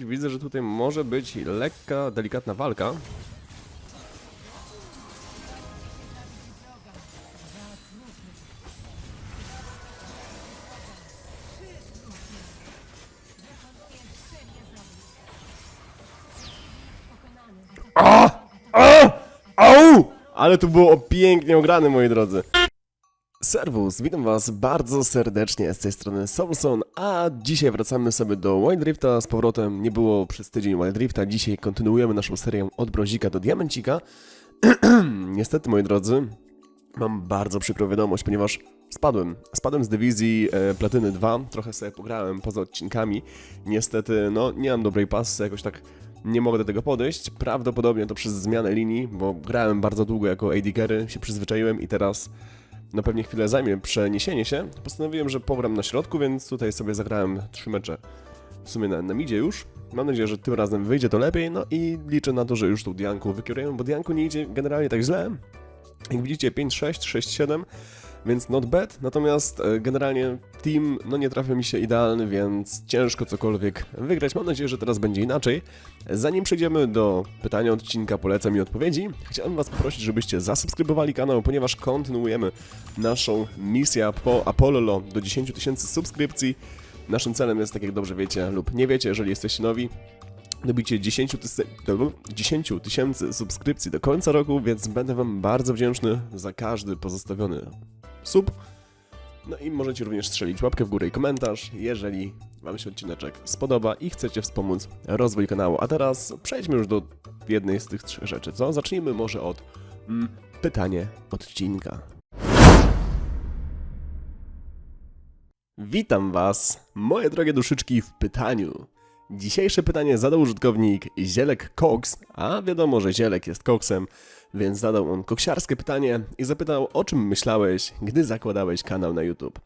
Widzę, że tutaj może być lekka, delikatna walka. A! A! Au! Ale tu było pięknie ograne, moi drodzy. Serwus, witam was bardzo serdecznie z tej strony Samson, a dzisiaj wracamy sobie do Wild Drifta z powrotem. Nie było przez tydzień Wild Drifta, dzisiaj kontynuujemy naszą serię od brązika do diamencika. Niestety, moi drodzy, mam bardzo przykrą wiadomość, ponieważ spadłem. Spadłem z dywizji e, Platyny 2, trochę sobie pograłem poza odcinkami. Niestety, no, nie mam dobrej pasy, jakoś tak nie mogę do tego podejść. Prawdopodobnie to przez zmianę linii, bo grałem bardzo długo jako AD Carry, się przyzwyczaiłem i teraz no pewnie chwilę zajmie przeniesienie się. Postanowiłem, że pogram na środku, więc tutaj sobie zagrałem trzy mecze w sumie na, na midzie już. Mam nadzieję, że tym razem wyjdzie to lepiej, no i liczę na to, że już tą Dianką wykierujemy, bo Dianku nie idzie generalnie tak źle. Jak widzicie 5-6, 6-7, więc not bad, natomiast e, generalnie team no nie trafia mi się idealny, więc ciężko cokolwiek wygrać. Mam nadzieję, że teraz będzie inaczej. Zanim przejdziemy do pytania odcinka, polecam i odpowiedzi, chciałem was poprosić, żebyście zasubskrybowali kanał, ponieważ kontynuujemy naszą misję po Apollo do 10 tysięcy subskrypcji. Naszym celem jest, tak jak dobrze wiecie lub nie wiecie, jeżeli jesteście nowi, dobicie 10 tysięcy 10 tysięcy subskrypcji do końca roku, więc będę Wam bardzo wdzięczny za każdy pozostawiony sub. No i możecie również strzelić łapkę w górę i komentarz, jeżeli Wam się odcineczek spodoba i chcecie wspomóc rozwój kanału. A teraz przejdźmy już do jednej z tych trzech rzeczy, co? Zacznijmy może od mm, pytanie odcinka. Witam Was, moje drogie duszyczki, w pytaniu. Dzisiejsze pytanie zadał użytkownik Zielek Cox, a wiadomo, że Zielek jest koksem, więc zadał on koksiarskie pytanie i zapytał, o czym myślałeś, gdy zakładałeś kanał na YouTube.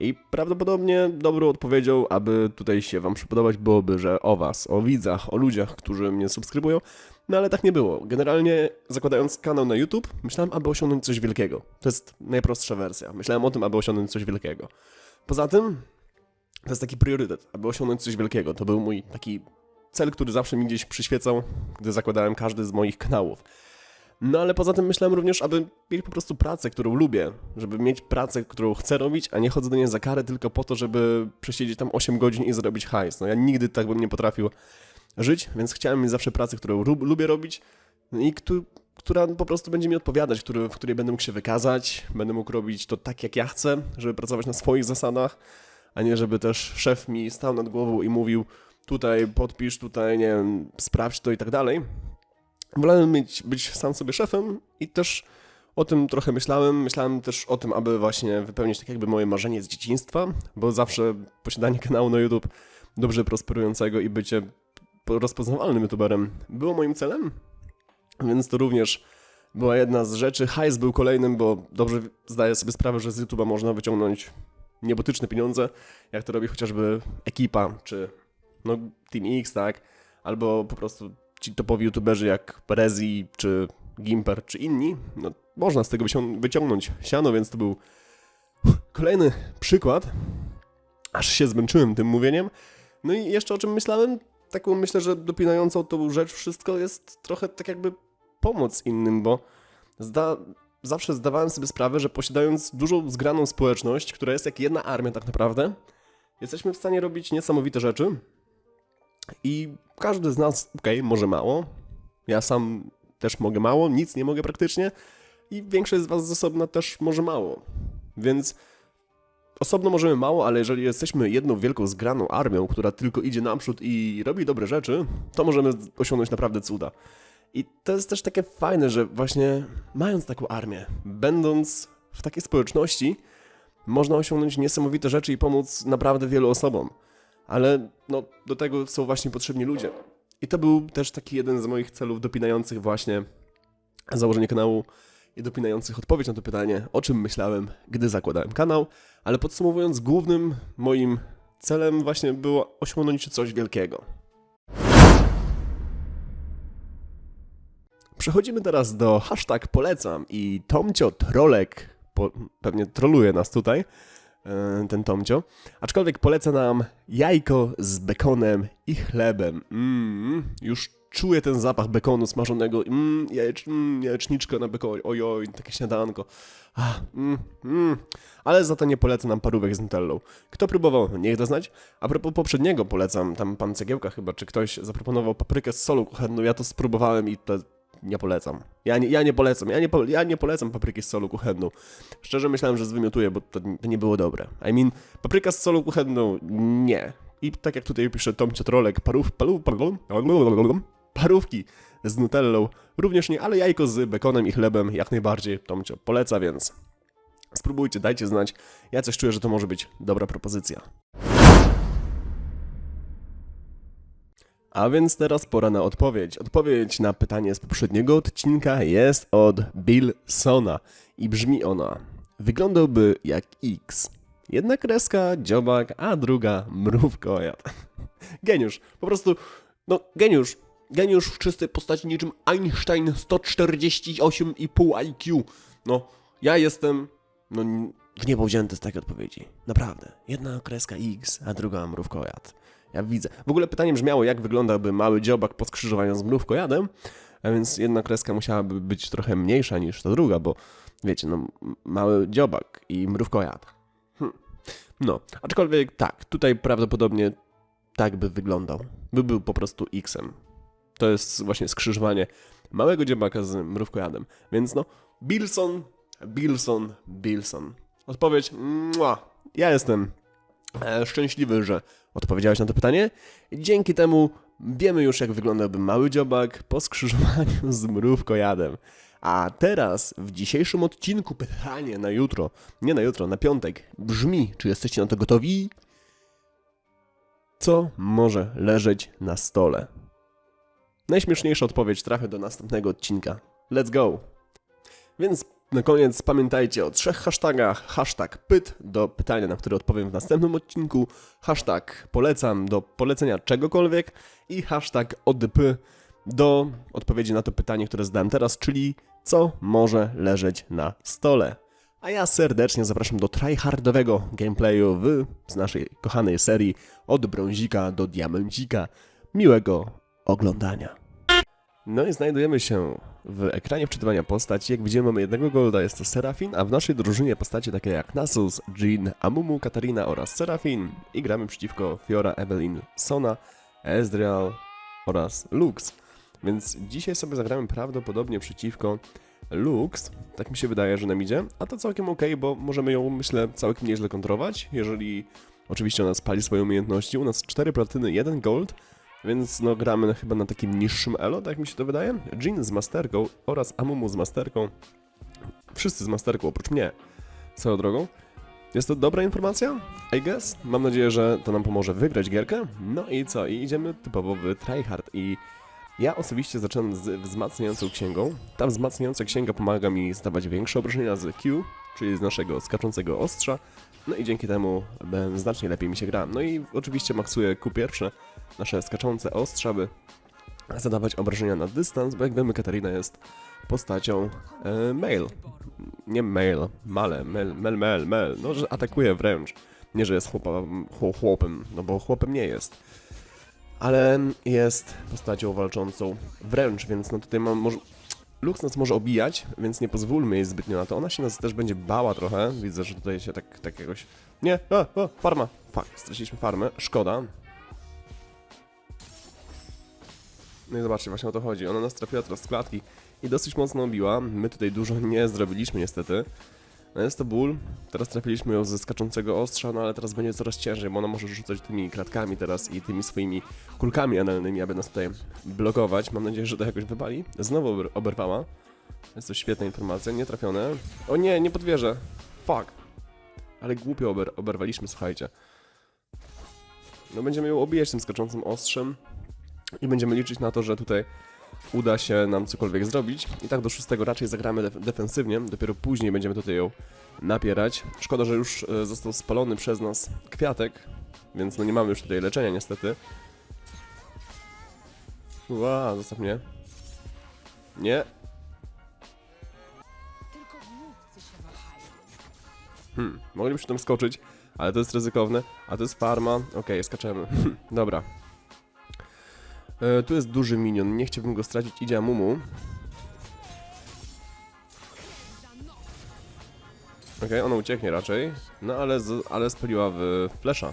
I prawdopodobnie dobrą odpowiedzią, aby tutaj się Wam przypodobać, byłoby, że o Was, o widzach, o ludziach, którzy mnie subskrybują. No ale tak nie było. Generalnie zakładając kanał na YouTube, myślałem, aby osiągnąć coś wielkiego. To jest najprostsza wersja. Myślałem o tym, aby osiągnąć coś wielkiego. Poza tym, to jest taki priorytet, aby osiągnąć coś wielkiego. To był mój taki cel, który zawsze mi gdzieś przyświecał, gdy zakładałem każdy z moich kanałów. No ale poza tym myślałem również, aby mieć po prostu pracę, którą lubię, żeby mieć pracę, którą chcę robić, a nie chodzę do niej za karę tylko po to, żeby przesiedzieć tam 8 godzin i zarobić hajs. No ja nigdy tak bym nie potrafił żyć, więc chciałem mieć zawsze pracę, którą lubię robić i któ- która po prostu będzie mi odpowiadać, który, w której będę mógł się wykazać, będę mógł robić to tak, jak ja chcę, żeby pracować na swoich zasadach, a nie żeby też szef mi stał nad głową i mówił tutaj podpisz, tutaj nie wiem, sprawdź to i tak dalej. Wolałem mieć, być sam sobie szefem i też o tym trochę myślałem. Myślałem też o tym, aby właśnie wypełnić tak jakby moje marzenie z dzieciństwa, bo zawsze posiadanie kanału na YouTube dobrze prosperującego i bycie po- rozpoznawalnym youtuberem było moim celem, więc to również była jedna z rzeczy. Hajs był kolejnym, bo dobrze zdaję sobie sprawę, że z YouTube'a można wyciągnąć niebotyczne pieniądze, jak to robi chociażby ekipa, czy no Team X, tak, albo po prostu ci topowi youtuberzy jak Rezi, czy Gimper, czy inni, no można z tego wycią- wyciągnąć siano, więc to był kolejny przykład, aż się zmęczyłem tym mówieniem. No i jeszcze o czym myślałem, taką myślę, że dopinającą tą rzecz wszystko jest trochę tak jakby pomoc innym, bo zda- zawsze zdawałem sobie sprawę, że posiadając dużą zgraną społeczność, która jest jak jedna armia tak naprawdę, jesteśmy w stanie robić niesamowite rzeczy. I każdy z nas, okej, może mało. Ja sam też mogę mało, nic nie mogę praktycznie. I większość z was z osobna też może mało. Więc osobno możemy mało, ale jeżeli jesteśmy jedną wielką zgraną armią, która tylko idzie naprzód i robi dobre rzeczy, to możemy osiągnąć naprawdę cuda. I to jest też takie fajne, że właśnie mając taką armię, będąc w takiej społeczności, można osiągnąć niesamowite rzeczy i pomóc naprawdę wielu osobom. Ale no, do tego są właśnie potrzebni ludzie. I to był też taki jeden z moich celów dopinających właśnie założenie kanału i dopinających odpowiedź na to pytanie, o czym myślałem, gdy zakładałem kanał. Ale podsumowując, głównym moim celem właśnie było osiągnąć coś wielkiego. Przechodzimy teraz do hashtag polecam i Tomcio Trolek, pewnie troluje nas tutaj, ten Tomcio. Aczkolwiek poleca nam jajko z bekonem i chlebem. Mm, już czuję ten zapach bekonu smażonego. Mm, jajecz, mm, jajeczniczka na bekonie. Ojoj, takie śniadanko. Ah, mm, mm. Ale za to nie polecam nam parówek z nutellą. Kto próbował, niech da znać. A propos poprzedniego polecam, tam pan Cegiełka chyba, czy ktoś zaproponował paprykę z solą kuchenną. Ja to spróbowałem i to nie polecam. Ja nie, ja nie polecam, ja nie, po, ja nie polecam papryki z solą kuchenną. Szczerze myślałem, że zwymiotuję, bo to, to nie było dobre. I mean, papryka z solą kuchenną, nie. I tak jak tutaj pisze Tom Ciotrolek, parów, parów, parów, parówki z nutellą, również nie, ale jajko z bekonem i chlebem jak najbardziej Tomcio poleca, więc spróbujcie, dajcie znać. Ja coś czuję, że to może być dobra propozycja. A więc teraz pora na odpowiedź. Odpowiedź na pytanie z poprzedniego odcinka jest od Billsona i brzmi ona: Wyglądałby jak X. Jedna kreska, dziobak, a druga mrówkojad. Geniusz, po prostu, no geniusz. Geniusz w czystej postaci niczym Einstein 148,5 IQ. No, ja jestem, no, w niebo wzięty z takiej odpowiedzi. Naprawdę. Jedna kreska X, a druga mrówkojad. Ja widzę. W ogóle pytanie brzmiało, jak wyglądałby mały dziobak po skrzyżowaniu z mrówkojadem, a więc jedna kreska musiałaby być trochę mniejsza niż ta druga, bo wiecie, no, mały dziobak i mrówkojad. Hm. No, aczkolwiek tak, tutaj prawdopodobnie tak by wyglądał. By był po prostu X-em. To jest właśnie skrzyżowanie małego dziobaka z mrówkojadem. Więc no, Bilson, Bilson, Bilson. Odpowiedź, mua. ja jestem szczęśliwy, że odpowiedziałeś na to pytanie. Dzięki temu wiemy już, jak wyglądałby mały dziobak po skrzyżowaniu z mrówkojadem. A teraz, w dzisiejszym odcinku, pytanie na jutro, nie na jutro, na piątek, brzmi, czy jesteście na to gotowi? Co może leżeć na stole? Najśmieszniejsza odpowiedź trafia do następnego odcinka. Let's go! Więc na koniec pamiętajcie o trzech hashtagach. Hashtag pyt do pytania, na które odpowiem w następnym odcinku. Hashtag polecam do polecenia czegokolwiek. I hashtag ODP do odpowiedzi na to pytanie, które zadałem teraz, czyli co może leżeć na stole. A ja serdecznie zapraszam do tryhardowego gameplayu w, z naszej kochanej serii od brązika do diamencika. Miłego oglądania. No i znajdujemy się w ekranie wczytywania postaci. Jak widzimy, mamy jednego golda, jest to Serafin, a w naszej drużynie postacie takie jak Nasus, Jean, Amumu, Katarina oraz Serafin. I gramy przeciwko Fiora, Evelyn, Sona, Ezreal oraz Lux. Więc dzisiaj sobie zagramy prawdopodobnie przeciwko Lux. Tak mi się wydaje, że nam idzie. A to całkiem ok, bo możemy ją, myślę, całkiem nieźle kontrolować, jeżeli oczywiście ona spali swoje umiejętności. U nas 4 platyny, 1 gold. Więc no gramy chyba na takim niższym elo, tak mi się to wydaje. Jean z masterką oraz Amumu z masterką. Wszyscy z masterką, oprócz mnie. Swoją drogą. Jest to dobra informacja? I guess. Mam nadzieję, że to nam pomoże wygrać gierkę. No i co? I idziemy typowo w tryhard i... Ja osobiście zaczynam z wzmacniającą księgą. Ta wzmacniająca księga pomaga mi zdawać większe obrażenia z Q, czyli z naszego skaczącego ostrza. No i dzięki temu znacznie lepiej mi się gra. No i oczywiście maksuję Q pierwsze, nasze skaczące ostrza, by zadawać obrażenia na dystans, bo jak wiemy Katarina jest postacią e, mail. Nie mail, male, mel, mel, mel, mel. No, że atakuje wręcz. Nie, że jest chłopa, chło- chłopem, no bo chłopem nie jest. Ale jest postacią walczącą wręcz, więc no tutaj mam może... Lux nas może obijać, więc nie pozwólmy jej zbytnio na to. Ona się nas też będzie bała trochę. Widzę, że tutaj się tak, tak jakoś... Nie, a, a, farma. Fuck, straciliśmy farmę. Szkoda. No i zobaczcie, właśnie o to chodzi. Ona nas trafiła teraz z klatki i dosyć mocno obiła. My tutaj dużo nie zrobiliśmy niestety. No jest to ból. Teraz trafiliśmy ją ze skaczącego ostrza, no ale teraz będzie coraz ciężej, bo ona może rzucać tymi klatkami teraz i tymi swoimi kulkami analnymi, aby nas tutaj blokować. Mam nadzieję, że to jakoś wybali. Znowu ober- oberwała. Jest to świetna informacja, nie trafione. O nie, nie podwierzę. Fuck. Ale głupio ober oberwaliśmy, słuchajcie. No będziemy ją obijać tym skaczącym ostrzem i będziemy liczyć na to, że tutaj uda się nam cokolwiek zrobić. I tak do szóstego raczej zagramy def defensywnie, dopiero później będziemy tutaj ją napierać. Szkoda, że już e, został spalony przez nas kwiatek, więc no nie mamy już tutaj leczenia niestety. Ła, zostaw mnie. Nie. Hmm, moglibyśmy tam skoczyć, ale to jest ryzykowne, a to jest farma, okej, skaczemy, dobra. E, tu jest duży minion, nie chciałbym go stracić, idzie Amumu. Okej, ona ucieknie raczej, no ale, z, ale spaliła w flesza.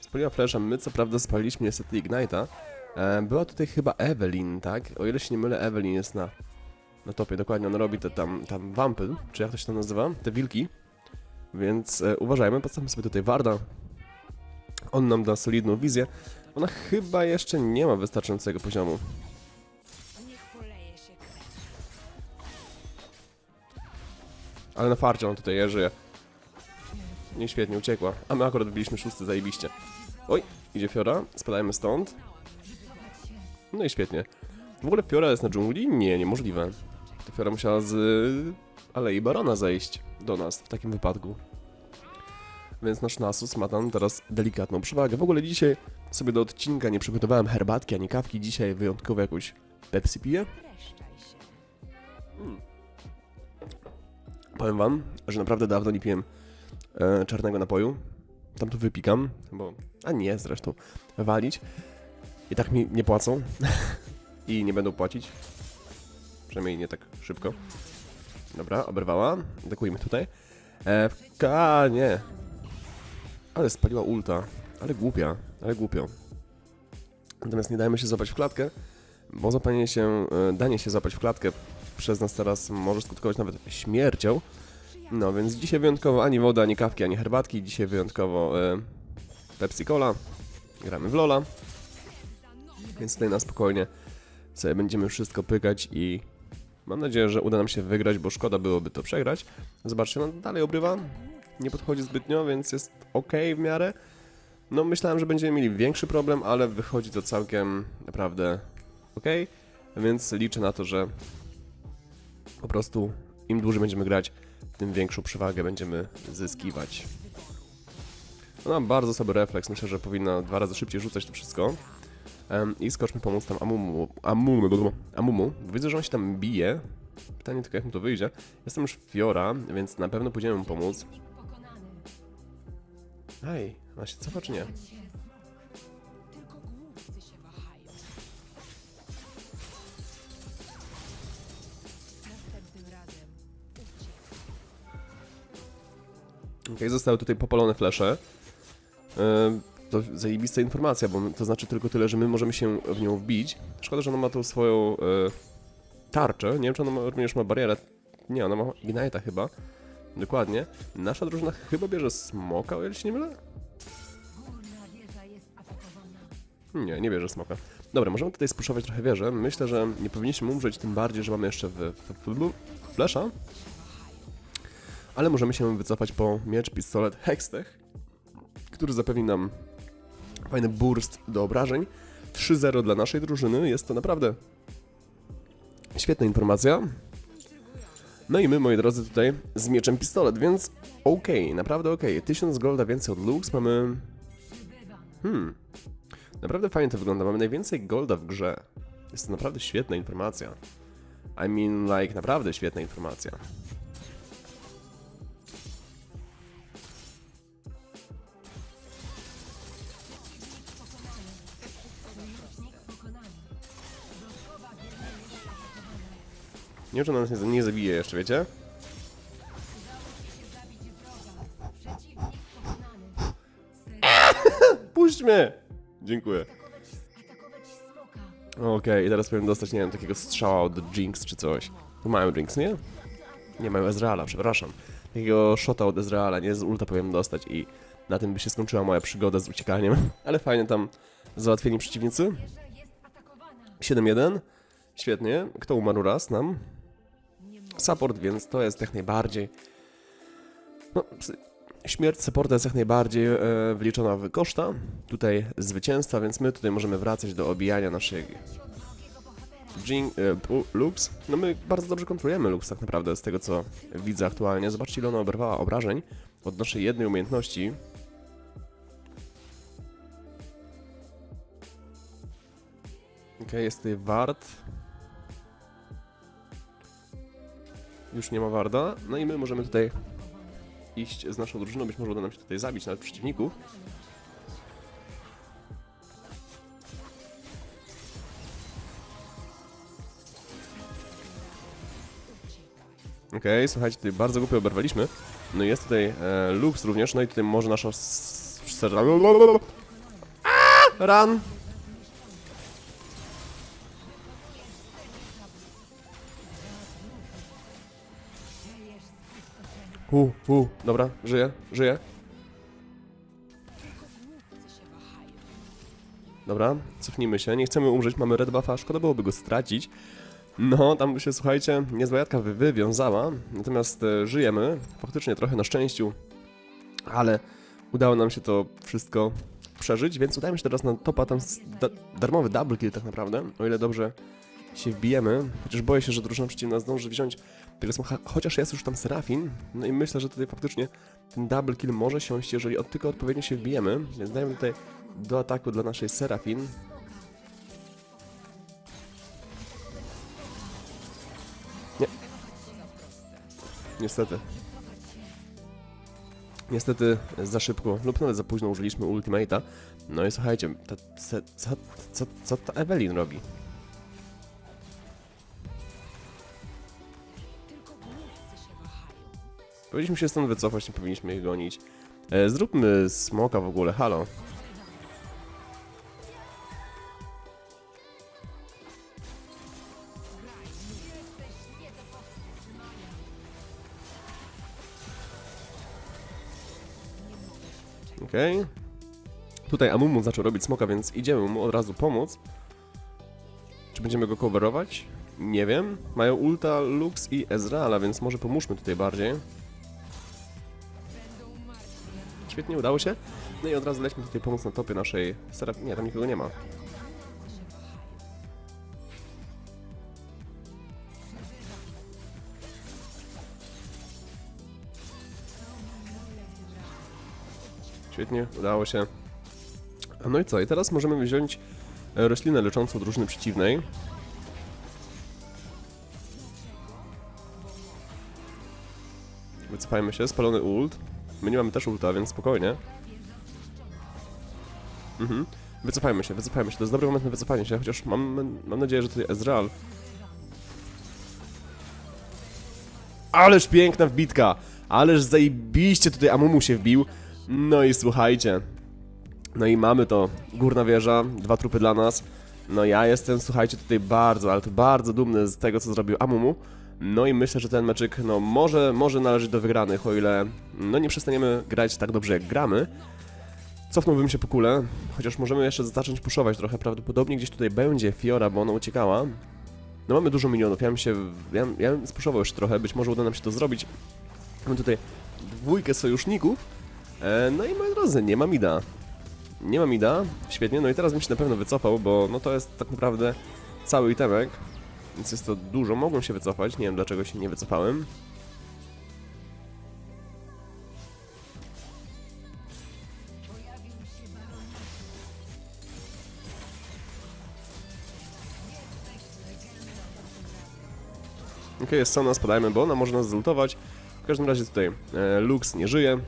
Spaliła flesza, my co prawda spaliliśmy niestety Ignite'a. E, była tutaj chyba Evelyn, tak? O ile się nie mylę, Evelyn jest na, na topie, dokładnie, ona robi te tam, tam wampy, czy jak to się nazywa? Te wilki. Więc e, uważajmy, postawmy sobie tutaj Warda. On nam da solidną wizję. Ona chyba jeszcze nie ma wystarczającego poziomu. Ale na farcie on tutaj je żyje. Nie świetnie, uciekła. A my akurat byliśmy szósty, zajebiście. Oj, idzie Fiora, spadajmy stąd. No i świetnie. W ogóle Fiora jest na dżungli? Nie, niemożliwe. To Fiora musiała z Alei Barona zejść do nas w takim wypadku. Więc nasz Nasus ma tam teraz delikatną przewagę. W ogóle dzisiaj sobie do odcinka nie przygotowałem herbatki ani kawki. Dzisiaj wyjątkowo jakąś Pepsi piję. Się. Powiem wam, że naprawdę dawno nie piłem e, czarnego napoju. Tam tu wypikam, bo... A nie, zresztą. Walić. I tak mi nie płacą. I nie będą płacić. Przynajmniej nie tak szybko. Dobra, oberwała. Dekujmy tutaj. E, nie. Ale spaliła ulta. Ale głupia. Ale głupio. Natomiast nie dajmy się złapać w klatkę, bo zapanie się, e, danie się złapać w klatkę przez nas teraz może skutkować nawet śmiercią. No więc dzisiaj wyjątkowo ani woda, ani kawki, ani herbatki. Dzisiaj wyjątkowo e, Pepsi Cola. Gramy w Lola. Więc tutaj na spokojnie sobie będziemy wszystko pykać i mam nadzieję, że uda nam się wygrać, bo szkoda byłoby to przegrać. Zobaczcie, no dalej obrywa. Nie podchodzi zbytnio, więc jest ok w miarę. No myślałem, że będziemy mieli większy problem, ale wychodzi to całkiem naprawdę ok. Więc liczę na to, że po prostu im dłużej będziemy grać, tym większą przewagę będziemy zyskiwać. Ona ma bardzo słaby refleks, myślę, że powinna dwa razy szybciej rzucać to wszystko. Em, I skoczmy pomóc tam Amumu. Amumu, Amumu. Widzę, że on się tam bije. Pytanie tylko, jak mu to wyjdzie. Jestem już Fiora, więc na pewno pójdziemy mu pomóc. Ej, ona się cofa czy nie? Okej, zostały tutaj popalone flesze. Yy, to zajebista informacja, bo to znaczy tylko tyle, że my możemy się w nią wbić. Szkoda, że ona ma tą swoją yy, tarczę. Nie wiem, czy ona ma, również ma barierę. Nie, ona ma Ignite'a chyba. Dokładnie. Nasza drużyna chyba bierze smoka, o ile się nie mylę? Nie, nie bierze smoka. Dobra, możemy tutaj spuszować trochę wieżę. Myślę, że nie powinniśmy umrzeć, tym bardziej, że mamy jeszcze w, w, flesza. Ale możemy się wycofać po miecz, pistolet, hextech, który zapewni nam fajny burst do obrażeń. 3-0 dla naszej drużyny, jest to naprawdę świetna informacja. No i my, moi drodzy, tutaj z mieczem pistolet, więc okej, naprawdę okej. 1000 golda więcej od Lux, mamy... Hmm, Naprawdę fajnie to wygląda. Mamy najwięcej golda w grze. Jest to naprawdę świetna informacja. I mean, like, naprawdę świetna informacja. Nie wiem, czy ona nas nie, nie zabije jeszcze, wiecie? Puść mnie! Dziękuję. Okej, i teraz powinien dostać, nie wiem, takiego strzała od Jinx czy coś. Tu mają Jinx, nie? Nie, mają Ezreala, przepraszam. Takiego shota od Ezreala, nie? Z ulta powinien dostać i na tym by się skończyła moja przygoda z uciekaniem. Ale fajnie tam załatwieni przeciwnicy. Wieża jest atakowana. 7-1. Świetnie. Kto umarł raz nam? Support, więc to jest jak najbardziej. No, śmierć supporta jest jak najbardziej e, wliczona w koszta. Tutaj zwycięstwa, więc my tutaj możemy wracać do obijania bohatera. Jing, e, Lux. No my bardzo dobrze kontrolujemy Lux tak naprawdę z tego co widzę aktualnie. Zobaczcie ile ona oberwała obrażeń od naszej jednej umiejętności. Okej, jest tutaj Ward. Już nie ma Warda. No i my możemy tutaj iść z naszą drużyną, być może uda nam się tutaj zabić nawet przeciwników. Okej, słuchajcie, tutaj bardzo głupio oberwaliśmy. No jest tutaj e, Lux również, no i tutaj może nasza... Run! U, u, dobra, żyję, żyję. Dobra, cofnijmy się, nie chcemy umrzeć, mamy red buffa, szkoda byłoby go stracić. No, tam się, słuchajcie, niezła jadka wy wywiązała, natomiast e, żyjemy, faktycznie trochę na szczęściu, ale udało nam się to wszystko przeżyć, więc udajmy się teraz na topa, tam da darmowy double kill tak naprawdę, o ile dobrze się wbijemy, chociaż boję się, że drużyna przeciwna zdąży wziąć chociaż jest już tam Serafin, no i myślę, że tutaj faktycznie ten double kill może siąść, jeżeli od, tylko odpowiednio się wbijemy, więc dajmy tutaj do ataku dla naszej Serafin. Nie. Niestety. Niestety za szybko lub nawet za późno użyliśmy ultimate'a. No i słuchajcie, ta, co, co, co ta Evelyn robi? Powinniśmy się stąd wycofać, nie powinniśmy ich gonić. E, zróbmy smoka w ogóle, halo. Okej. Tutaj Amumu zaczął robić smoka, więc idziemy mu od razu pomóc. Czy będziemy go coverować? Nie wiem. Mają ulta, Lux i Ezreala, więc może pomóżmy tutaj bardziej. Świetnie, udało się. No i od razu lećmy tutaj pomóc na topie naszej Seraf... Nie, tam nikogo nie ma. Świetnie, udało się. No i co? I teraz możemy wziąć e, roślinę leczącą drużyny przeciwnej. Wycofajmy się, spalony ult. My nie mamy też ulta, więc spokojnie. Mhm. Wycofajmy się, wycofajmy się. To jest dobry moment na wycofanie się, chociaż mam, mam nadzieję, że tutaj Ezreal. Ależ piękna wbitka! Ależ zajebiście tutaj Amumu się wbił. No i słuchajcie. No i mamy to. Górna wieża, dwa trupy dla nas. No ja jestem, słuchajcie, tutaj bardzo, ale to bardzo dumny z tego, co zrobił Amumu. No i myślę, że ten meczyk, no może, może należeć do wygranych, o ile, no nie przestaniemy grać tak dobrze, jak gramy. Cofnąłbym się po kulę, chociaż możemy jeszcze zacząć puszować trochę. Prawdopodobnie gdzieś tutaj będzie Fiora, bo ona uciekała. No mamy dużo minionów, ja bym się, ja, ja bym spuszował jeszcze trochę, być może uda nam się to zrobić. Mamy tutaj dwójkę sojuszników. E, no i moi drodzy, nie ma mida. Nie ma mida, świetnie, no i teraz bym się na pewno wycofał, bo no to jest tak naprawdę cały itemek, więc jest to dużo, mogłem się wycofać, nie wiem dlaczego się nie wycofałem. Okej, jest Sona, spadajmy, bo ona może nas zultować. W każdym razie tutaj e, Lux nie żyje.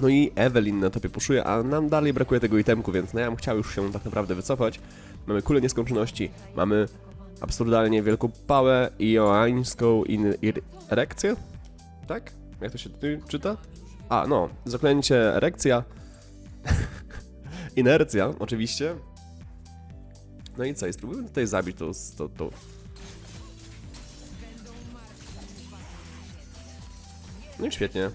No i Evelyn na topie puszuje, a nam dalej brakuje tego itemku, więc no ja bym chciał już się tak naprawdę wycofać. Mamy kulę nieskończoności, mamy absurdalnie wielką pałę i joańską erekcję? Tak? Jak to się czyta? A, no, zaklęcie erekcja. Inercja, oczywiście. No i co, i spróbujmy tutaj zabić to. No i świetnie.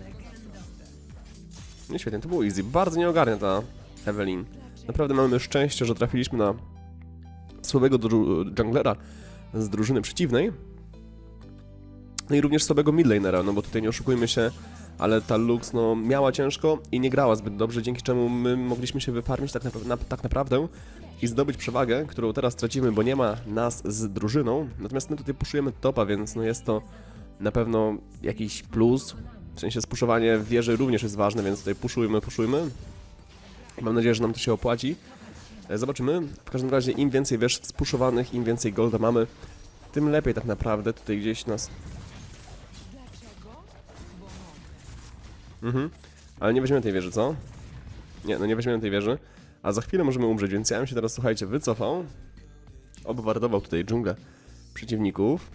No i świetnie, to było easy. Bardzo nie ogarnia ta Evelyn. Naprawdę mamy szczęście, że trafiliśmy na słabego junglera z drużyny przeciwnej. No i również słabego midlanera, no bo tutaj nie oszukujmy się, ale ta Lux no miała ciężko i nie grała zbyt dobrze, dzięki czemu my mogliśmy się wyfarmić tak, na, tak naprawdę i zdobyć przewagę, którą teraz tracimy, bo nie ma nas z drużyną. Natomiast my tutaj puszujemy topa, więc no jest to na pewno jakiś plus. W sensie spuszowanie wieży również jest ważne, więc tutaj puszujmy, puszujmy. Mam nadzieję, że nam to się opłaci. E, Zobaczymy. W każdym razie im więcej wież spuszowanych, im więcej golda mamy, tym lepiej tak naprawdę. Tutaj gdzieś nas... Mhm. Ale nie weźmiemy tej wieży, co? Nie, no nie weźmiemy tej wieży. A za chwilę możemy umrzeć, więc ja bym się teraz, słuchajcie, wycofał. Obwardował tutaj dżunglę przeciwników.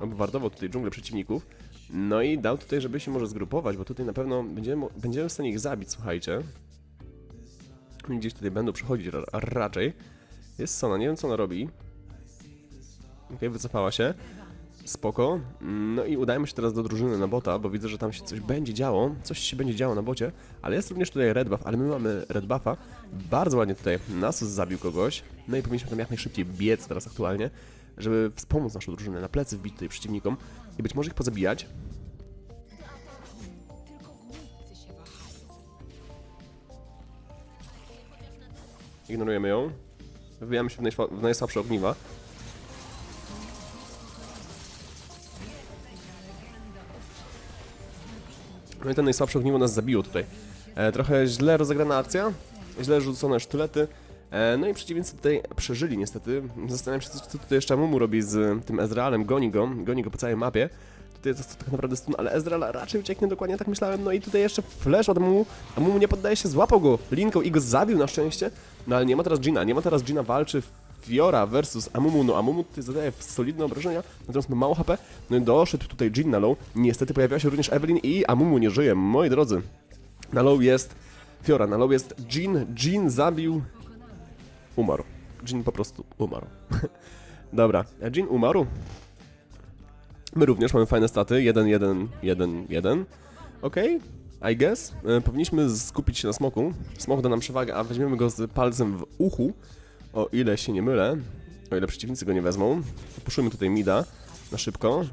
Obwardował tutaj dżunglę przeciwników. No i dał tutaj, żeby się może zgrupować, bo tutaj na pewno będziemy, będziemy w stanie ich zabić, słuchajcie. Gdzieś tutaj będą przechodzić ra raczej. Jest Sona, nie wiem co ona robi. Okej, wycofała się. Spoko. No i udajmy się teraz do drużyny na bota, bo widzę, że tam się coś będzie działo. Coś się będzie działo na bocie, ale jest również tutaj red buff, ale my mamy red buffa. Bardzo ładnie tutaj Nasus zabił kogoś. No i powinniśmy tam jak najszybciej biec teraz aktualnie, żeby wspomóc naszą drużynę, na plecy wbić tutaj przeciwnikom i być może ich pozabijać. Ignorujemy ją. Wbijamy się w, najsła- w najsłabsze ogniwa. No i ten najsłabsze ogniwo nas zabiło tutaj. E, trochę źle rozegrana akcja, źle rzucone sztylety. E, no i przeciwnicy tutaj przeżyli niestety. Zastanawiam się, co, tutaj jeszcze Mumu robi z tym Ezrealem. Goni go, goni go po całej mapie. Tutaj jest to tak naprawdę stun, ale Ezreal raczej ucieknie dokładnie tak myślałem. No i tutaj jeszcze flash od Mumu, a Mumu nie poddaje się, złapał go linką i go zabił na szczęście. No ale nie ma teraz Gina, nie ma teraz Gina, walczy Fiora versus Amumu, no Amumu tutaj zadaje solidne obrażenia, natomiast ma mało HP, no i doszedł tutaj Jin na low, niestety pojawiła się również Evelyn i Amumu nie żyje, moi drodzy. Na low jest Fiora, na low jest Jin, Jin zabił... Umarł. Jin po prostu umarł. Dobra, Jin umarł. My również mamy fajne staty, 1, 1, 1, 1. Okej, I guess. E, powinniśmy skupić się na smoku. Smok da nam przewagę, a weźmiemy go z palcem w uchu, o ile się nie mylę. O ile przeciwnicy go nie wezmą. Puszujmy tutaj mida na szybko.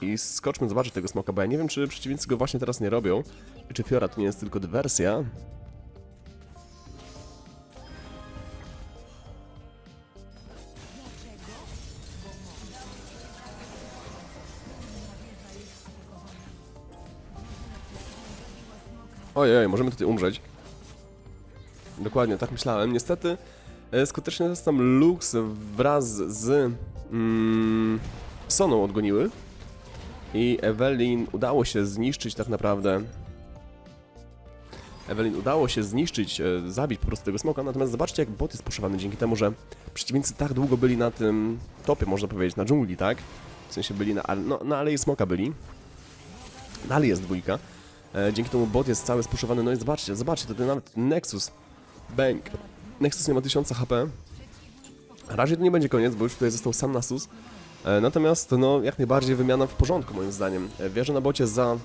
I skoczmy zobaczyć tego smoka, bo ja nie wiem, czy przeciwnicy go właśnie teraz nie robią. Czy Fiora to nie jest tylko dywersja. Ojej, możemy tutaj umrzeć. Dokładnie, tak myślałem. Niestety e, skutecznie nas tam Lux wraz z mm, Soną odgoniły. I Evelyn udało się zniszczyć tak naprawdę. Evelyn udało się zniszczyć, e, zabić po prostu tego smoka, natomiast zobaczcie jak bot jest puszowany dzięki temu, że przeciwnicy tak długo byli na tym topie, można powiedzieć, na dżungli, tak? W sensie byli na, no, na alei smoka byli. Dalej jest dwójka. E, dzięki temu bot jest cały spuszowany. No i zobaczcie, zobaczcie, tutaj nawet Nexus. Bang. Nexus nie ma 1000 HP. Raczej to nie będzie koniec, bo już tutaj został sam Nasus. E, natomiast, no, jak najbardziej wymiana w porządku, moim zdaniem. E, wierzę na bocie za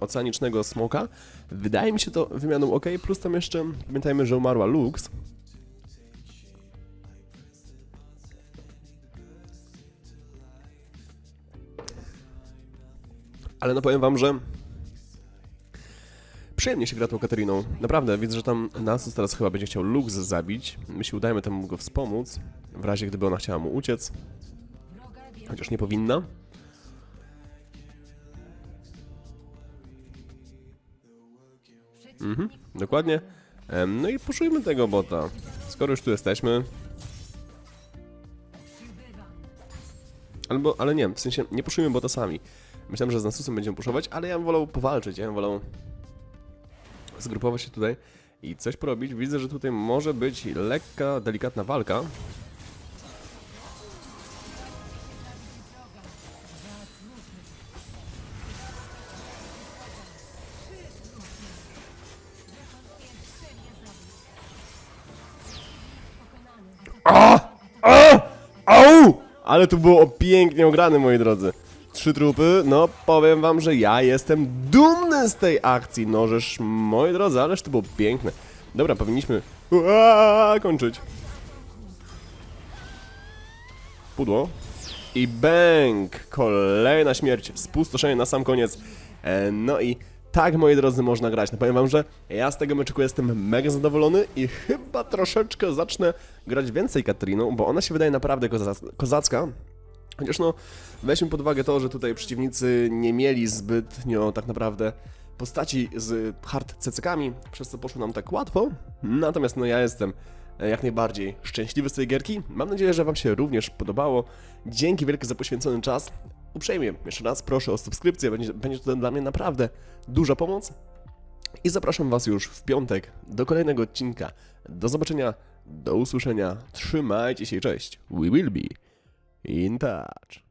oceanicznego smoka. Wydaje mi się to wymianą ok, plus tam jeszcze, pamiętajmy, że umarła Lux. Ale no powiem wam, że Przyjemnie się gra tą Katariną. Naprawdę, widzę, że tam Nasus teraz chyba będzie chciał Lux zabić. My się udajemy temu go wspomóc, w razie gdyby ona chciała mu uciec. Chociaż nie powinna. Mhm, dokładnie. No i puszujmy tego bota. Skoro już tu jesteśmy. Albo, ale nie, w sensie nie puszujmy bota sami. Myślałem, że z Nasusem będziemy puszować, ale ja bym wolał powalczyć, ja bym wolał zgrupować się tutaj i coś porobić. Widzę, że tutaj może być lekka, delikatna walka. Au! Ale tu było pięknie ograne, moi drodzy. Trzy trupy, no powiem wam, że ja jestem dumny z tej akcji. No żeż, moi drodzy, ależ to było piękne. Dobra, powinniśmy kończyć. Pudło. I bang! Kolejna śmierć, spustoszenie na sam koniec. E, no i tak, moi drodzy, można grać. No powiem wam, że ja z tego meczyku jestem mega zadowolony i chyba troszeczkę zacznę grać więcej Katriną, bo ona się wydaje naprawdę koza- kozacka. Chociaż no, weźmy pod uwagę to, że tutaj przeciwnicy nie mieli zbytnio tak naprawdę postaci z hard CC-kami, przez co poszło nam tak łatwo. Natomiast no ja jestem e, jak najbardziej szczęśliwy z tej gierki. Mam nadzieję, że Wam się również podobało. Dzięki wielkie za poświęcony czas. uprzejmie, jeszcze raz proszę o subskrypcję, będzie, będzie to dla mnie naprawdę duża pomoc. I zapraszam Was już w piątek do kolejnego odcinka. Do zobaczenia, do usłyszenia, trzymajcie się, cześć. We will be in touch.